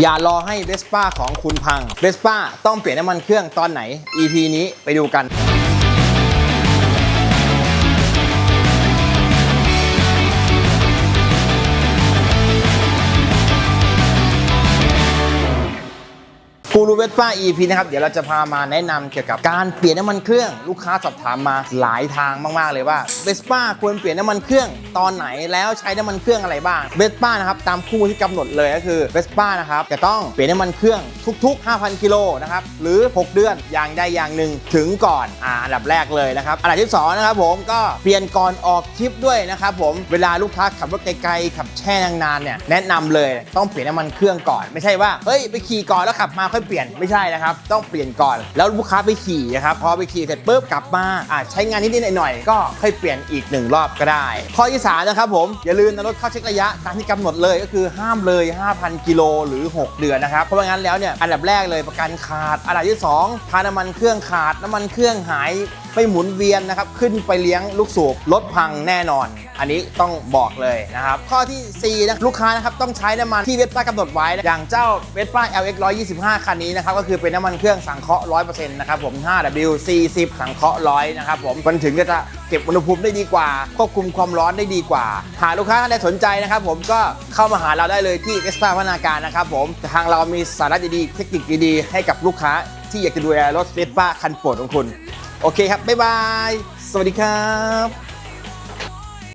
อย่ารอให้เวสป้าของคุณพังเวสป้าต้องเปลี่ยนน้ำมันเครื่องตอนไหน EP นี้ไปดูกัน กูรูเวสป้า EP นะครับ เดี๋ยวเราจะพามาแนะนำเกี่ยวกับการเปลี่ยนน้ำมันเครื่อง ลูกค้าสอบถามมาหลายทางมาก ๆ เลยว่าเวสป้าควรเปลี่ยนน้ำมันเครื่องตอนไหนแล้วใช้น้ำมันเครื่องอะไรบ้างเวสป้านะครับตามคู่ที่กำหนดเลยก็คือเวสป้านะครับจะต้องเปลี่ยนน้ำมันเครื่องทุก ๆ 5,000 กิโลนะครับหรือ 6 เดือนอย่างใดอย่างหนึ่งถึงก่อนอ่าอันดับแรกเลยนะครับอันดับที่สองนะครับผมก็เปลี่ยนก่อนออกทริปด้วยนะครับผมเวลาลูกค้าขับรถไกลๆขับแช่นานๆเนี่ยแนะนำเลยต้องเปลี่ยนน้ำมันเครื่องก่อน ไม่ใช่ว่าเฮ้ยไปขี่ก่อนแล้วขับมาค่อยเปลี่ยนไม่ใช่นะครับ ต้องเปลี่ยนก่อน แล้วลูกค้าไปขี่นะครับพอไปขี่เสร็จปุ๊บกลับมาอ่าใช้งานนิดๆหน่อยๆก็ค่อยเปลี่ยนอีกหนึ่งรอบก็ได้ ข้อที่สามนะครับผมอย่าลืมนะรถเข้าเช็คระยะตามที่กำหนดเลยก็คือห้ามเลย 5,000 กิโลหรือ 6 เดือนนะครับเพราะว่งั้นแล้วเนี่ยอันดับแรกเลยประกันขาดอันดับที่2ทาน้ำมันเครื่องขาดน้ำมันเครื่องหายไม่หมุนเวียนนะครับขึ้นไปเลี้ยงลูกสูบรถพังแน่นอนอันนี้ต้องบอกเลยนะครับ ข้อทีสี่ 4 นะลูกค้านะครับต้องใช้น้ำมันที่เวสป้ากำหนดไว้นะอย่างเจ้าเวสป้า LX 125 คันนี้นะครับก็คือเป็นน้ำมันเครื่องสังเคราะห์100%นะครับผม 5W 40 สังเคราะห์100นะครับผมมันถึงจะเก็บอุณหภูมิได้ดีกว่าควบคุมความร้อนได้ดีกว่า หากลูกค้าท่านใดสนใจนะครับผมก็เข้ามาหาเราได้เลยที่เวสป้าพัฒนาการนะครับผมทางเรามีสาระดีๆเทคนิคดีๆ ให้กับลูกค้าที่อยากจะดูแลรถเวสป้าคันโปรดของคุณ โอเคครับบ๊ายบาย สวัสดีครับ